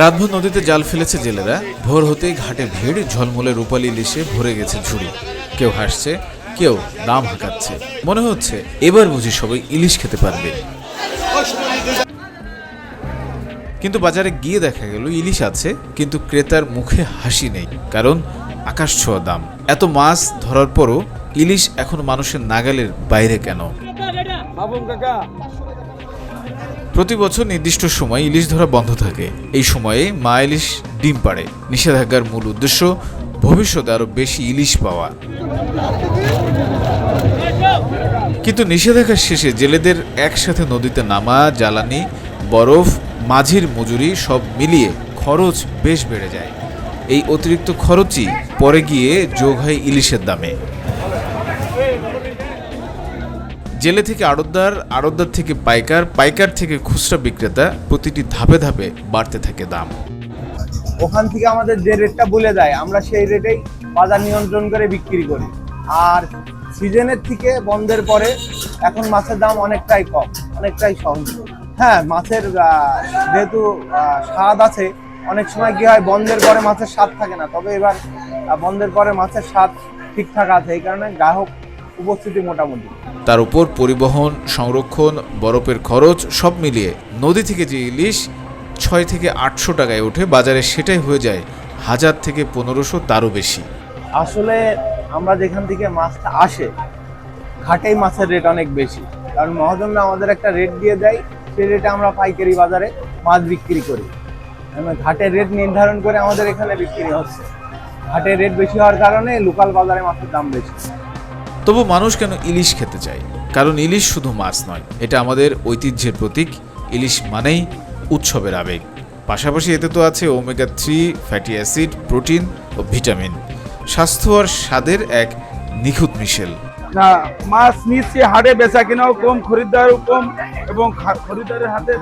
রাতভর নদীতে জাল ফেলেছে জেলেরা। ভোর হতেই ঘাটে ভিড়, ঝলমলে রূপালী ইলিশে ভরে গেছে ঝুড়ি। কেউ হাসছে, কেউ দাম হাঁকাচ্ছে। মনে হচ্ছে, এবার বুঝি সবাই ইলিশ খেতে পারবে। কিন্তু বাজারে গিয়ে দেখা গেল, ইলিশ আছে, কিন্তু ক্রেতার মুখে হাসি নেই, কারণ আকাশ ছোঁয়া দাম। এত মাছ ধরার পরও ইলিশ এখন মানুষের নাগালের বাইরে কেন? প্রতি বছর নির্দিষ্ট সময় ইলিশ ধরা বন্ধ থাকে। এই সময়ে মা ইলিশ ডিম পাড়ে। নিষেধাজ্ঞার মূল উদ্দেশ্য ভবিষ্যতে আরও বেশি ইলিশ পাওয়া। কিন্তু নিষেধাজ্ঞার শেষে জেলেদের একসাথে নদীতে নামা, জ্বালানি, বরফ, মাঝির মজুরি সব মিলিয়ে খরচ বেশ বেড়ে যায়। এই অতিরিক্ত খরচই পরে গিয়ে যোগ হয় ইলিশের দামে। জেলে থেকে আড়তদার আড়তদার থেকে পাইকার পাইকার থেকে খুচরা বিক্রেতা, প্রতিটি ধাপে ধাপে বাড়তে থাকে দাম। ওখান থেকে আমাদের যে রেটটা বলে দেয়, আমরা সেই রেটেই বাজার নিয়ন্ত্রণ করে বিক্রি করি। আর সিজনের থেকে বন্ধের পরে এখন মাছের দাম অনেকটাই কম, অনেকটাই সহজ হ্যাঁ মাছের যেহেতু স্বাদ আছে অনেক সময় কি হয় বন্ধের পরে মাছের স্বাদ থাকে না। তবে এবার বন্ধের পরে মাছের স্বাদ ঠিকঠাক আছে এই কারণে গ্রাহক উপস্থিতি মোটামুটি। তার উপর পরিবহন সংরক্ষণ বরফের খরচ সব মিলিয়ে নদী থেকে যে ইলিশ ছয় থেকে আটশো টাকায় ওঠে বাজারে সেটাই হয়ে যায় হাজার থেকে পনেরোশো তারও বেশি। আসলে আমরা যেখান থেকে মাছটা আসে ঘাটেই মাছের রেট অনেক বেশি। কারণ মহাজনরা আমাদের একটা রেট দিয়ে দেয় সেই রেটে আমরা পাইকারি বাজারে মাছ বিক্রি করি। ঘাটের রেট নির্ধারণ করে আমাদের এখানে বিক্রি হচ্ছে। ঘাটের রেট বেশি হওয়ার কারণে লোকাল বাজারে মাছের দাম বেশি। তবু মানুষ কেন ইলিশ খেতে চায়? কারণ ইলিশ শুধু মাছ নয় এটা আমাদের ঐতিহ্যের প্রতীক। ইলিশ মানেই উৎসবের আবেগ। পাশাপাশি এতে তো আছে omega three fatty acid protein ও ভিটামিন স্বাস্থ্য আর স্বাদের এক নিখুঁত মিশেল। না মাছ নিচ্ছে হাটে বেচা কেনাও কম খরিদ্দারও কম এবং খরিদ্দারের হাতে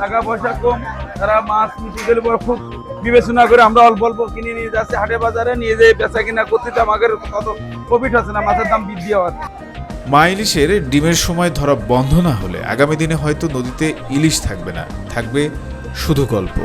টাকা পয়সা কম। তারা মাছ নিতে গেলে পরে খুব বিবেচনা করে আমরা অল্প অল্প কিনে নিয়ে যাচ্ছি। হাটে বাজারে নিয়ে যেয়ে বেচা কিনা করতে আমাদের কত প্রফিট আছে না, মাছের দাম বৃদ্ধি হওয়ার। মা ইলিশের ডিমের সময় ধরা বন্ধ না হলে আগামী দিনে হয়তো নদীতে ইলিশ থাকবে না, থাকবে শুধু গল্প।